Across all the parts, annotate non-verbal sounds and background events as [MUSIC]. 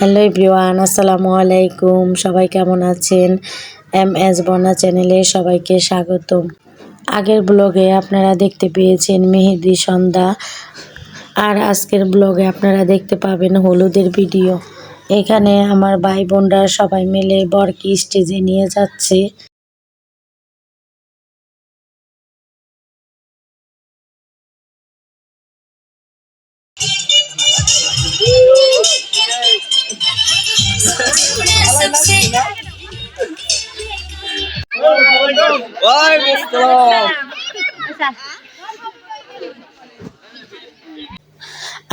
Hello everyone, আসসালামু আলাইকুম। সবাই কেমন আছেন? এম এস বনা চ্যানেলে সবাইকে স্বাগতম। আগের ব্লগে আপনারা দেখতে পেয়েছেন মেহেদি সন্ধ্যা, আর আজকের ব্লগে আপনারা দেখতে পাবেন হলুদের ভিডিও। এখানে আমার ভাই বোনরা সবাই মিলে বরকি স্টেজে নিয়ে যাচ্ছে।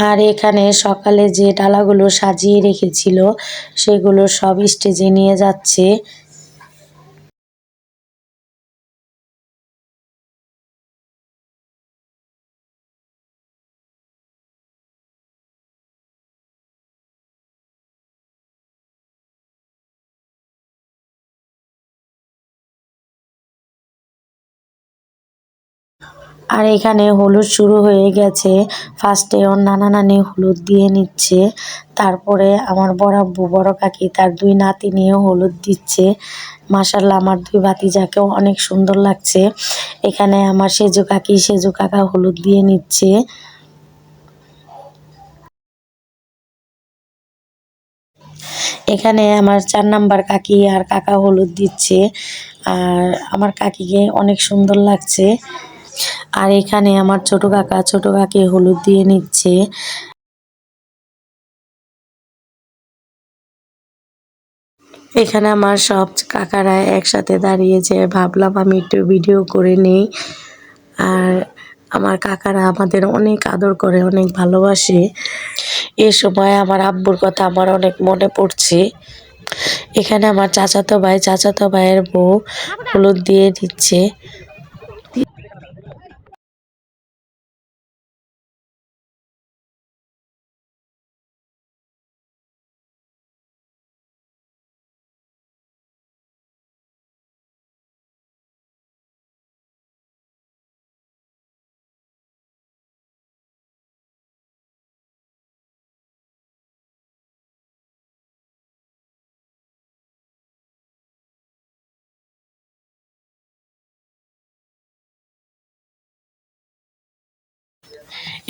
আর এখানে সকালে যে ডালাগুলো সাজিয়ে রেখেছিল সেগুলো সব স্টেজে নিয়ে যাচ্ছে। আর এখানে হলুদ শুরু হয়ে গেছে। ফার্স্টে ওর নানা নানি হলুদ দিয়ে নিচ্ছে। তারপরে আমার বড় আব্বু, বড় কাকি, তার দুই নাতি নিয়ে হলুদ দিচ্ছে। মাসাল্লাহ আমার দুই ভাতিজাকেও অনেক সুন্দর লাগছে। এখানে আমার সেজু কাকি, সেজু কাকা হলুদ দিয়ে নিচ্ছে। এখানে আমার চার নাম্বার কাকি আর কাকা হলুদ দিচ্ছে। আর আমার কাকিকে অনেক সুন্দর লাগছে। আর এখানে আমার ছোট কাকা, ছোট কাকি হলুদ দিয়ে নিচ্ছে। এখানে আমার সব কাকারা একসাথে দাঁড়িয়েছে। ভাবলাম আমি একটু ভিডিও করে নেই। আর আমার কাকারা আমাদের অনেক আদর করে, অনেক ভালোবাসে। এ সময় আমার আব্বুর কথা আমার অনেক মনে পড়ছে। এখানে আমার চাচাতো ভাই, চাচাতো ভাইয়ের বউ হলুদ দিয়ে দিচ্ছে।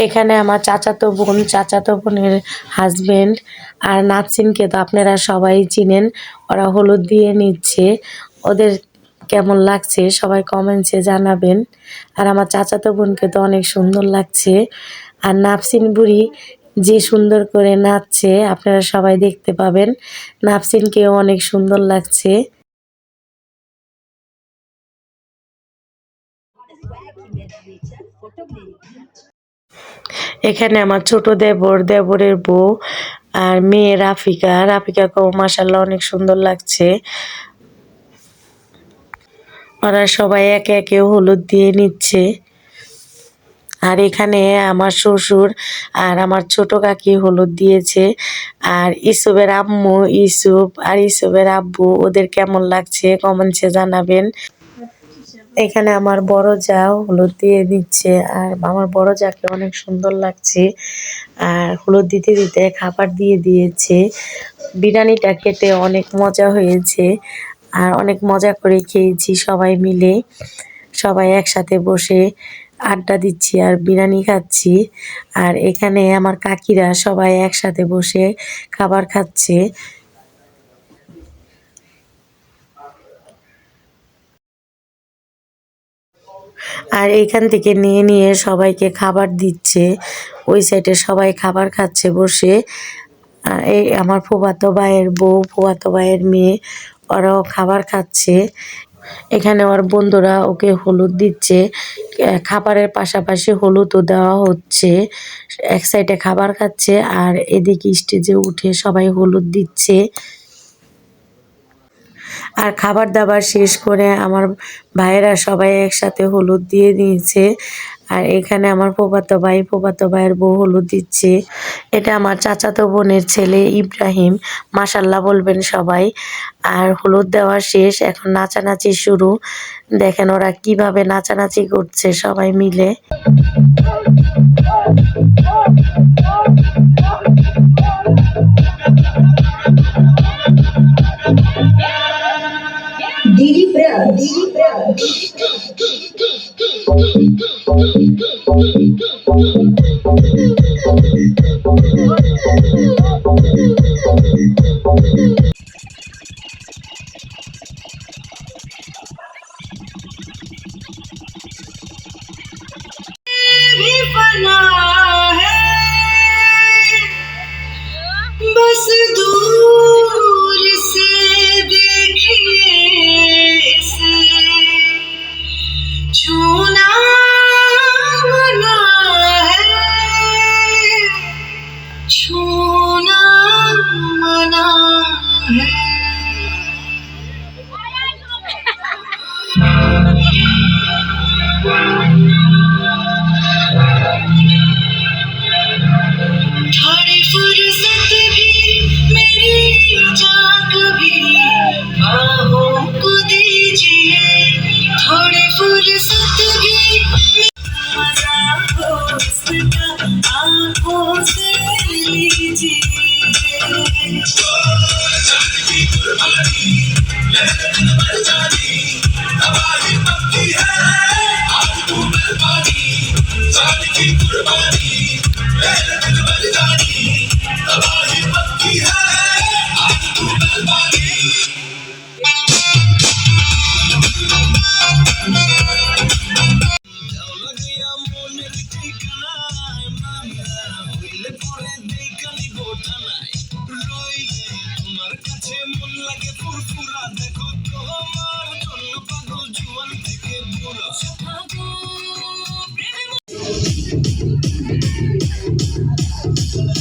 এখানে আমার চাচাতো বোন, চাচাতো বোনের হাজবেন্ড আর নাচিনকে তো আপনারা সবাই চিনেন। ওরা হলুদ দিয়ে নিচ্ছে। ওদের কেমন লাগছে সবাই কমেন্টসে জানাবেন। আর আমার চাচাতো বোনকে তো অনেক সুন্দর লাগছে। আর নাফসিন বুড়ি যে সুন্দর করে নাচছে, আপনারা সবাই দেখতে পাবেন। নাফসিনকেও অনেক সুন্দর লাগছে। এখানে আমার ছোট দেবর, দেবরের বউ আর মেয়ে রাফিকা। রাফিকাকেও মাসাল্লাহ অনেক সুন্দর লাগছে। ওরা সবাই একে একে হলুদ দিয়ে নিচ্ছে। আর এখানে আমার শ্বশুর আর আমার ছোট কাকি হলুদ দিয়েছে। আর ইসুবের আম্মু ইসুব আর ইসুবের আব্বু, ওদের কেমন লাগছে? কমেন্টসে জানাবেন। এখানে আমার বড় যা হলুদ দিয়ে দিচ্ছে, আর আমার বড় যাকে অনেক সুন্দর লাগছে, আর হলুদ দিতে দিতে খাবার দিয়ে দিয়েছে। বিরিয়ানিটা খেতে অনেক মজা হয়েছে, আর অনেক মজা করে খেয়েছি সবাই মিলে। সবাই একসাথে বসে আড্ডা দিচ্ছি আর বিরিয়ানি খাচ্ছি। আর এখানে আমার কাকিরা সবাই একসাথে বসে খাবার খাচ্ছে। আর এইখান থেকে নিয়ে নিয়ে সবাইকে খাবার দিচ্ছে। ওই সাইডে সবাই খাবার খাচ্ছে বসে। এই আমার ফুফাতো ভাইয়ের বউ, ফুফাতো ভাইয়ের মেয়ে, ওরাও খাবার খাচ্ছে। এখানে ওর বন্ধুরা ওকে হলুদ দিচ্ছে। খাবারের পাশাপাশি হলুদও দেওয়া হচ্ছে। এক সাইডে খাবার খাচ্ছে আর এদিকে স্টেজে উঠে সবাই হলুদ দিচ্ছে। আর খাবার দাবার শেষ করে আমার ভাইয়েরা সবাই একসাথে হলুদ দিয়ে দিয়েছে। আর এখানে আমার প্রপাতো ভাই প্রপাতো ভাইয়ের বউ হলুদ দিচ্ছে। এটা আমার চাচাতো বোনের ছেলে ইব্রাহিম। মাসাল্লাহ বলবেন সবাই। আর হলুদ দেওয়া শেষ, এখন নাচানাচি শুরু। দেখেন ওরা কীভাবে নাচানাচি করছে সবাই মিলে। [LAUGHS] Dili Brandt. Dili Brandt. Yeah. हमारी पक्की है। आज तू मेहरबानी जान की ハハハハ!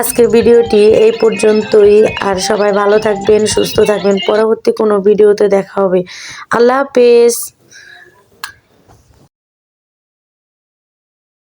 আজকের ভিডিওটি এই পর্যন্তই, আর সবাই ভালো থাকবেন, সুস্থ থাকবেন। পরবর্তী কোনো ভিডিওতে দেখা হবে। আল্লাহ হাফেজ।